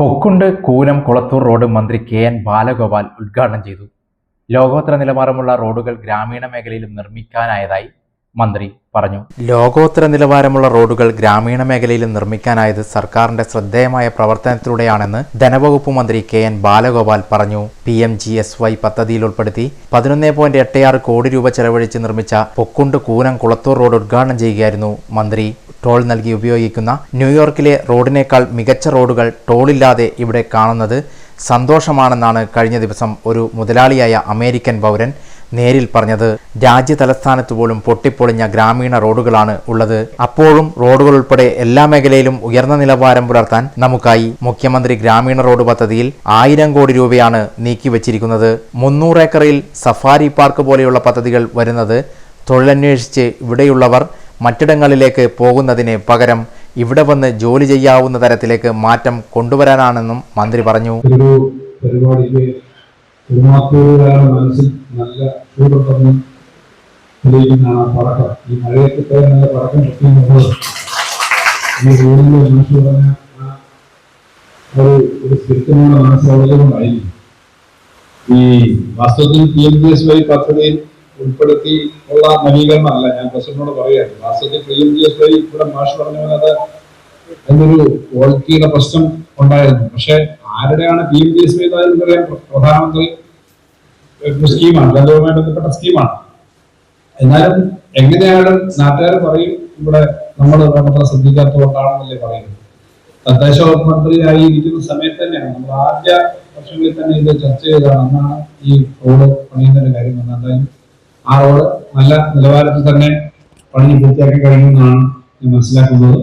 പൊക്കുണ്ട് Koonam Kulathur road മന്ത്രി K N Balagopal ഉദ്ഘാടനം ചെയ്തു. ലോകോത്തര നിലവാരമുള്ള റോഡുകൾ ഗ്രാമീണ മേഖലയിലും നിർമ്മിക്കാനായതായി മന്ത്രി പറഞ്ഞു. ലോകോത്തര നിലവാരമുള്ള റോഡുകൾ ഗ്രാമീണ മേഖലയിലും നിർമ്മിക്കാനായത് സർക്കാരിന്റെ ശ്രദ്ധേയമായ പ്രവർത്തനത്തിലൂടെയാണെന്ന് ധനവകുപ്പ് മന്ത്രി കെ എൻ ബാലഗോപാൽ പറഞ്ഞു. P M G S Y പദ്ധതിയിൽ ഉൾപ്പെടുത്തി പതിനൊന്ന് പോയിന്റ് എട്ട് ആറ് കോടി രൂപ ചെലവഴിച്ച് നിർമ്മിച്ച പൊക്കുണ്ട് കൂനം കുളത്തൂർ റോഡ് ഉദ്ഘാടനം ചെയ്യുകയായിരുന്നു മന്ത്രി. ടോൾ നൽകി ഉപയോഗിക്കുന്ന ന്യൂയോർക്കിലെ റോഡിനേക്കാൾ മികച്ച റോഡുകൾ ടോളില്ലാതെ ഇവിടെ കാണുന്നത് സന്തോഷമാണെന്നാണ് കഴിഞ്ഞ ദിവസം ഒരു മുതലാളിയായ അമേരിക്കൻ പൗരൻ നേരിൽ പറഞ്ഞത്. രാജ്യ തലസ്ഥാനത്ത് പോലും പൊട്ടിപ്പൊളിഞ്ഞ ഗ്രാമീണ റോഡുകളാണ് ഉള്ളത്. അപ്പോഴും റോഡുകൾ ഉൾപ്പെടെ എല്ലാ മേഖലയിലും ഉയർന്ന നിലവാരം പുലർത്താൻ നമുക്കായി മുഖ്യമന്ത്രി ഗ്രാമീണ റോഡ് പദ്ധതിയിൽ ആയിരം കോടി രൂപയാണ് നീക്കിവച്ചിരിക്കുന്നത്. മുന്നൂറ് ഏക്കറിൽ സഫാരി പാർക്ക് പോലെയുള്ള പദ്ധതികൾ വരുന്നത് തൊഴിലന്വേഷിച്ച് ഇവിടെയുള്ളവർ മറ്റിടങ്ങളിലേക്ക് പോകുന്നതിന് പകരം ഇവിടെ വന്ന് ജോലി ചെയ്യാവുന്ന തരത്തിലേക്ക് മാറ്റം കൊണ്ടുവരാനാണെന്നും മന്ത്രി പറഞ്ഞു. നല്ല ഈ ഒരു ഈ വാസ്തവത്തിൽ P M G S Y പദ്ധതിയിൽ ഉൾപ്പെടുത്തി ഉള്ള നവീകരണമല്ല ഞാൻ പ്രസിഡന്റിനോട് പറയുകയാണ് വാസ്തവത്തിൽ P M G S Y ഇവിടെ മാഷ് പറഞ്ഞ അത് എന്നൊരു ക്വാളിറ്റിയുടെ പ്രശ്നം ഉണ്ടായിരുന്നു. പക്ഷെ ആരുടെയാണ് P M G S Y അറിയാം പ്രധാനമന്ത്രി ഒരു സ്കീമാണ് കേന്ദ്രവുമായി ബന്ധപ്പെട്ട സ്കീമാണ്. എന്നാലും എങ്ങനെയാണ് നാട്ടുകാർ പറയും ഇവിടെ നമ്മൾ വേണ്ടത്ര ശ്രദ്ധിക്കാത്തതുകൊണ്ടാണെന്നല്ലേ പറയുന്നത്. തദ്ദേശ വകുപ്പ് മന്ത്രിയായി ഇരിക്കുന്ന സമയത്ത് തന്നെയാണ് നമ്മൾ ആദ്യ വർഷങ്ങളിൽ തന്നെ ഇത് ചർച്ച ചെയ്താണ് അന്നാണ് ഈ റോഡ് പണിയുന്നതിന്റെ കാര്യം വന്നത്. എന്തായാലും ആ റോഡ് നല്ല നിലവാരത്തിൽ തന്നെ പണി പൂർത്തിയാക്കി കഴിഞ്ഞെന്നാണ് ഞാൻ മനസ്സിലാക്കുന്നത്.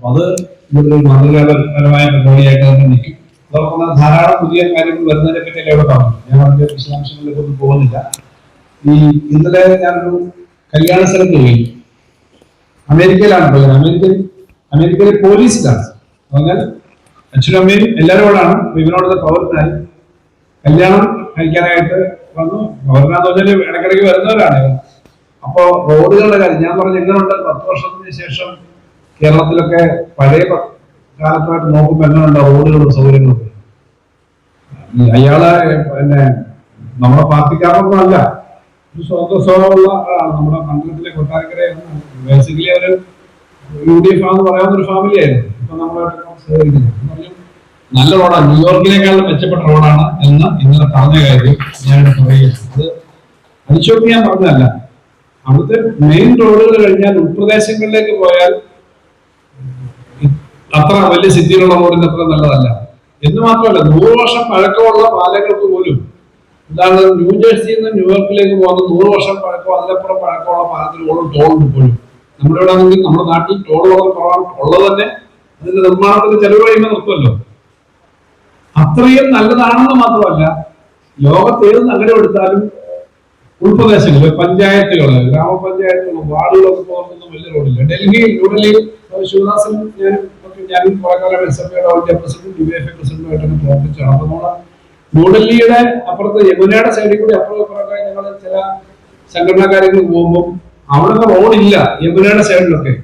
അത് ഇതൊരു മാതൃകാപരമായ പരിപാടിയായിട്ട് തന്നെ നിൽക്കും. അതോടൊപ്പം ധാരാളം പുതിയ കാര്യങ്ങൾ വരുന്നതിനെ പറ്റി ഇവിടെ പറഞ്ഞു. ഞാൻ അതിന്റെ വിശദാംശങ്ങളിലേക്കൊന്നും പോകുന്നില്ല. ഈ ഇന്നലെ ഞാനൊരു കല്യാണ സ്ഥലത്ത് പോയി. അമേരിക്കയിലാണ് പോയത്. അമേരിക്കയിൽ അമേരിക്കയിലെ പോലീസിലാണ്. പറഞ്ഞാൽ അച്ഛനും അമ്മയും എല്ലാവരോടാണ് കൂടാണ് അപ്പൊ ഇവനോട് പൗരനായി കല്യാണം കഴിക്കാനായിട്ട് വന്നു. പൗരനാന്ന് പറഞ്ഞാൽ ഇടയ്ക്കിടയ്ക്ക് വരുന്നവരാണ്. അപ്പോ റോഡുകളുടെ കാര്യം ഞാൻ പറഞ്ഞു എങ്ങനെയുണ്ട് പത്ത് വർഷത്തിന് ശേഷം കേരളത്തിലൊക്കെ പഴയ കാലത്തായിട്ട് നോക്കുമ്പോൾ എങ്ങനെയുണ്ട് റോഡുകളും സൗകര്യങ്ങളും? ഈ അയാളെ പിന്നെ നമ്മുടെ പാർട്ടിക്കാരനൊന്നും അല്ല. ഒരു സ്വന്തം സ്വഭാവമുള്ള ആളാണ്. നമ്മുടെ മണ്ഡലത്തിലെ കൊട്ടാരക്കര ബേസിക്കലി അവർ യു ഡി എഫ് ആണെന്ന് പറയാവുന്ന ഒരു ഫാമിലി ആയിരുന്നു. ഇപ്പൊ നമ്മളായിട്ട് സഹകരിക്കുന്നു. നല്ല റോഡാണ് ന്യൂയോർക്കിനേക്കാളും മെച്ചപ്പെട്ട റോഡാണ് എന്ന് ഇന്നലെ പറഞ്ഞ കാര്യം ഞാൻ പറയുകയാണ് അത് അതിശോക്തി ഞാൻ പറഞ്ഞതല്ല. അവിടുത്തെ മെയിൻ റോഡുകൾ കഴിഞ്ഞാൽ ഉൾപ്രദേശങ്ങളിലേക്ക് പോയാൽ അത്ര വലിയ സിറ്റിയിലുള്ള റോഡിന് അത്ര നല്ലതല്ല. എന്ന് മാത്രമല്ല നൂറ് വർഷം പഴക്കമുള്ള പാലങ്ങൾക്ക് പോലും എന്താണ് ന്യൂജേഴ്സിയിൽ നിന്ന് ന്യൂയോർക്കിലേക്ക് പോകുന്ന നൂറ് വർഷം പഴക്കം അതിലപ്പുറം പഴക്കമുള്ള പാലത്തിൽ ഓടും ടോളുണ്ട് പോലും. നമ്മുടെ ഇവിടെ ആണെങ്കിൽ നമ്മുടെ നാട്ടിൽ ടോൾ വളരെ കുറവാണ്. ഉള്ളത് തന്നെ അതിന്റെ നിർമ്മാണത്തിന് ചെലവ് കഴിയുമ്പോൾ നിർത്തുമല്ലോ. അത്രയും നല്ലതാണെന്ന് മാത്രമല്ല ലോകത്ത് ഏത് നഗരം എടുത്താലും ഉൾപ്രദേശങ്ങൾ പഞ്ചായത്തുകൾ ഗ്രാമപഞ്ചായത്തുകൾ വാർഡുകളൊക്കെ പോകുന്ന വലിയ റോഡില്ല? ഡൽഹി ന്യൂഡൽഹി ശിവദാസൻ ഞാനും ഞാൻ കുറെ കാലം എഫ് ഐയുടെ പ്രസിഡന്റ് ഡി എഫ് ഐ പ്രസിഡന്റുമായിട്ടൊക്കെ പ്രവർത്തിച്ചാണ്. അപ്പൊ ന്യൂഡൽഹിയുടെ അപ്പുറത്ത് യമുനയുടെ സൈഡിൽ കൂടി അപ്പുറം ഇപ്പുറമൊക്കെ ഞങ്ങൾ ചില സംഘടനാ കാര്യങ്ങൾ പോകുമ്പോൾ അവിടെ റോഡില്ല യമുനയുടെ സൈഡിലൊക്കെ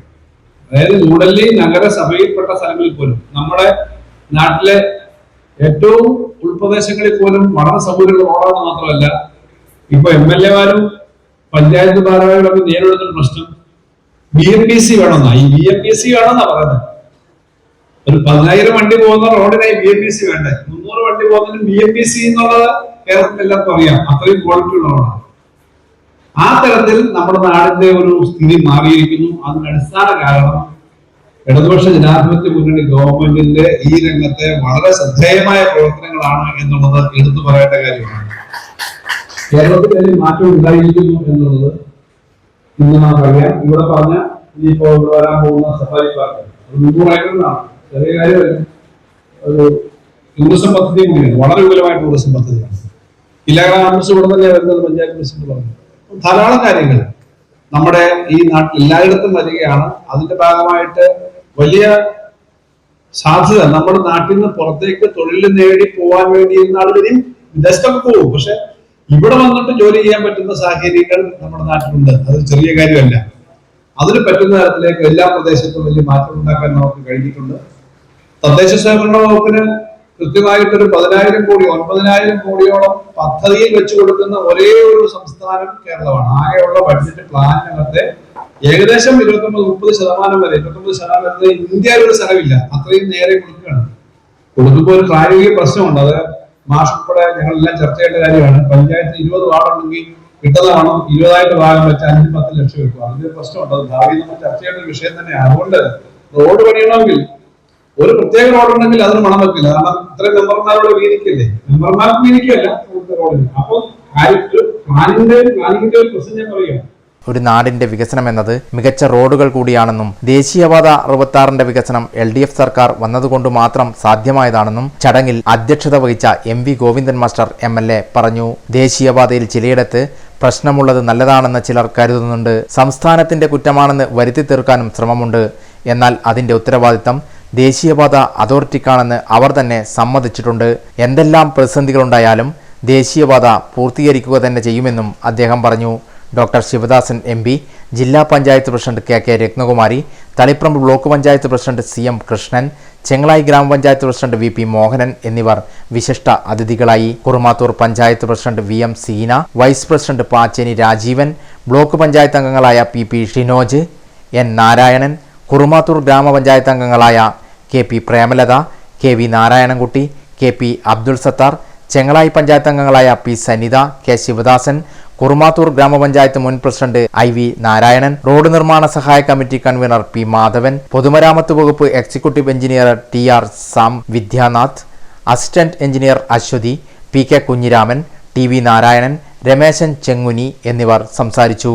അതായത് ന്യൂഡൽഹി നഗരസഭയിൽപ്പെട്ട സ്ഥലങ്ങളിൽ പോലും നമ്മുടെ നാട്ടിലെ ഏറ്റവും ഉൾപ്രദേശങ്ങളിൽ പോലും വളരെ സൗകര്യമുള്ള റോഡാണെന്ന് മാത്രമല്ല ഇപ്പൊ എം എൽ എമാരും പഞ്ചായത്ത് ഭാരവാഹികളൊക്കെ നേരിടുന്ന പ്രശ്നം. ബി എം പി സി വേണമെന്നാ? ഈ ബി എം പി സി വേണമെന്നാ പറയുന്നത്. ഒരു പതിനായിരം വണ്ടി പോകുന്ന റോഡിനായി ബി എം പി സി വേണ്ടേ? മുന്നൂറ് വണ്ടി പോകുന്നതിന് ബി എം പി സി എന്നുള്ളത് കേരളത്തിൽ എല്ലാവർക്കും അറിയാം. അത്രയും ക്വാളിറ്റി ഉള്ള റോഡാണ്. ആ തരത്തിൽ നമ്മുടെ നാടിന്റെ ഒരു സ്ഥിതി മാറിയിരിക്കുന്നു. അതിന് അടിസ്ഥാന കാരണം ഇടതുപക്ഷ ജനാധിപത്യ മുന്നണി ഗവൺമെന്റിന്റെ ഈ രംഗത്തെ വളരെ ശ്രദ്ധേയമായ പ്രവർത്തനങ്ങളാണ് എന്നുള്ളത് എടുത്തു പറയേണ്ട കാര്യമാണ്. കേരളത്തിൽ അതിൽ മാറ്റം ഉണ്ടായിരിക്കുന്നു എന്നുള്ളത് ഇന്ന് നമുക്കറിയാം ഇവിടെ പറഞ്ഞ ഈ ഇവിടെ വരാൻ പോകുന്ന സഫാരി പാർക്ക് മുന്നൂറ് ഏക്കറിലാണ്. ചെറിയ കാര്യമല്ല. ഒരു ടൂറിസം പദ്ധതി കൂടിയാണ്. വളരെ വിപുലമായ ടൂറിസം പദ്ധതിയാണ്. ഇല്ലാതെ ആംബുലൻസ് ഇവിടെ തന്നെ വരുന്നത് പഞ്ചായത്ത് പ്രസിഡന്റ് പറഞ്ഞു ധാരാളം കാര്യങ്ങൾ നമ്മുടെ ഈ നാട്ടിൽ എല്ലായിടത്തും വരികയാണ്. അതിന്റെ ഭാഗമായിട്ട് വലിയ സാധ്യത നമ്മുടെ നാട്ടിൽ നിന്ന് പുറത്തേക്ക് തൊഴിൽ നേടി പോവാൻ വേണ്ടി ഇരുന്ന ആളുകളും വിദേശത്തൊക്കെ പോകും. പക്ഷെ ഇവിടെ വന്നിട്ട് ജോലി ചെയ്യാൻ പറ്റുന്ന സാഹചര്യങ്ങൾ നമ്മുടെ നാട്ടിലുണ്ട്. അത് ചെറിയ കാര്യമല്ല. അതിന് പറ്റുന്ന തരത്തിലേക്ക് എല്ലാ പ്രദേശത്തും വലിയ മാറ്റം ഉണ്ടാക്കാൻ നമുക്ക് കഴിഞ്ഞിട്ടുണ്ട്. തദ്ദേശ സ്വയംഭരണ വകുപ്പിന് കൃത്യമായിട്ടൊരു പതിനായിരം കോടി ഒൻപതിനായിരം കോടിയോളം പദ്ധതിയിൽ വെച്ചു കൊടുക്കുന്ന ഒരേ ഒരു സംസ്ഥാനം കേരളമാണ്. ആകെയുള്ള ബഡ്ജറ്റ് പ്ലാനിനകത്തെ ഏകദേശം ഇരുപത്തൊമ്പത് മുപ്പത് ശതമാനം വരെ ഇരുപത്തൊമ്പത് ശതമാനം വരുന്നത് ഇന്ത്യയിൽ ഒരു സ്ഥലമില്ല. അത്രയും നേരെ കൊടുക്കുകയാണ്. കൊടുക്കുമ്പോൾ ഒരു പ്രായോഗിക പ്രശ്നമുണ്ട്. അത് മാഷ് ഉൾപ്പെടെ ഞങ്ങളെല്ലാം ചർച്ച ചെയ്യേണ്ട കാര്യമാണ്. പഞ്ചായത്ത് ഇരുപത് വാർഡുണ്ടെങ്കിൽ കിട്ടുന്നതാണോ? ഇരുപതായിട്ട് ഭാഗം വെച്ച് അഞ്ച് പത്ത് ലക്ഷം വെക്കും അതിന്റെ പ്രശ്നമുണ്ട്. അത് ഭാവി നമ്മൾ ചർച്ച ചെയ്യേണ്ട ഒരു വിഷയം തന്നെയാണ്. അതുകൊണ്ട് റോഡ് പണിയണമെങ്കിൽ ഒരു പ്രത്യേക റോഡ് ഉണ്ടെങ്കിൽ അതിന് മണം വെക്കില്ല. കാരണം ഇത്രയും മെമ്പർമാരുടെ വീതിക്കല്ലേ? മെമ്പർമാർക്ക് വീതിക്കല്ല റോഡിന്. അപ്പോൾ പ്ലാനിന്റെ പ്ലാനിങ്ങിന്റെ ഒരു പ്രശ്നം ഞാൻ പറയുകയാണ്. ഒരു നാടിന്റെ വികസനം എന്നത് മികച്ച റോഡുകൾ കൂടിയാണെന്നും ദേശീയപാത അറുപത്താറിന്റെ വികസനം എൽ ഡി എഫ് സർക്കാർ വന്നതുകൊണ്ട് മാത്രം സാധ്യമായതാണെന്നും ചടങ്ങിൽ അധ്യക്ഷത വഹിച്ച M V Govindan master M L A പറഞ്ഞു. ദേശീയപാതയിൽ ചിലയിടത്ത് പ്രശ്നമുള്ളത് നല്ലതാണെന്ന് ചിലർ കരുതുന്നുണ്ട്. സംസ്ഥാനത്തിന്റെ കുറ്റമാണെന്ന് വരുത്തി തീർക്കാനും ശ്രമമുണ്ട്. എന്നാൽ അതിന്റെ ഉത്തരവാദിത്തം ദേശീയപാത അതോറിറ്റിക്കാണെന്ന് അവർ തന്നെ സമ്മതിച്ചിട്ടുണ്ട്. എന്തെല്ലാം പ്രതിസന്ധികളുണ്ടായാലും ദേശീയപാത പൂർത്തീകരിക്കുക തന്നെ ചെയ്യുമെന്നും അദ്ദേഹം പറഞ്ഞു. ഡോക്ടർ ശിവദാസൻ എം പി ജില്ലാ panchayat president K K Rathnakumari Taliparamba block panchayat president C M Krishnan Chengalayi ഗ്രാമപഞ്ചായത്ത് പ്രസിഡന്റ് വി പി മോഹനൻ എന്നിവർ വിശിഷ്ട അതിഥികളായി Kurumathur panchayat president V M Seena vice president Pacheni Rajeevan block panchayat അംഗങ്ങളായ P P Shinoj N Narayanan Kurumathur ഗ്രാമപഞ്ചായത്ത് അംഗങ്ങളായ K P Premalatha K V Narayanankutty K P Abdul Sathar Chengalayi panchayat അംഗങ്ങളായ P Sanitha K Sivadasan Kurumathur ഗ്രാമപഞ്ചായത്ത് മുൻ president I V Narayanan road നിർമ്മാണ സഹായ committee convener P Madhavan പൊതുമരാമത്ത് വകുപ്പ് executive engineer T R Sam Vidyanath assistant engineer Aswathy P K Kunhiraman T V Narayanan Rameshan Chenguni എന്നിവർ സംസാരിച്ചു.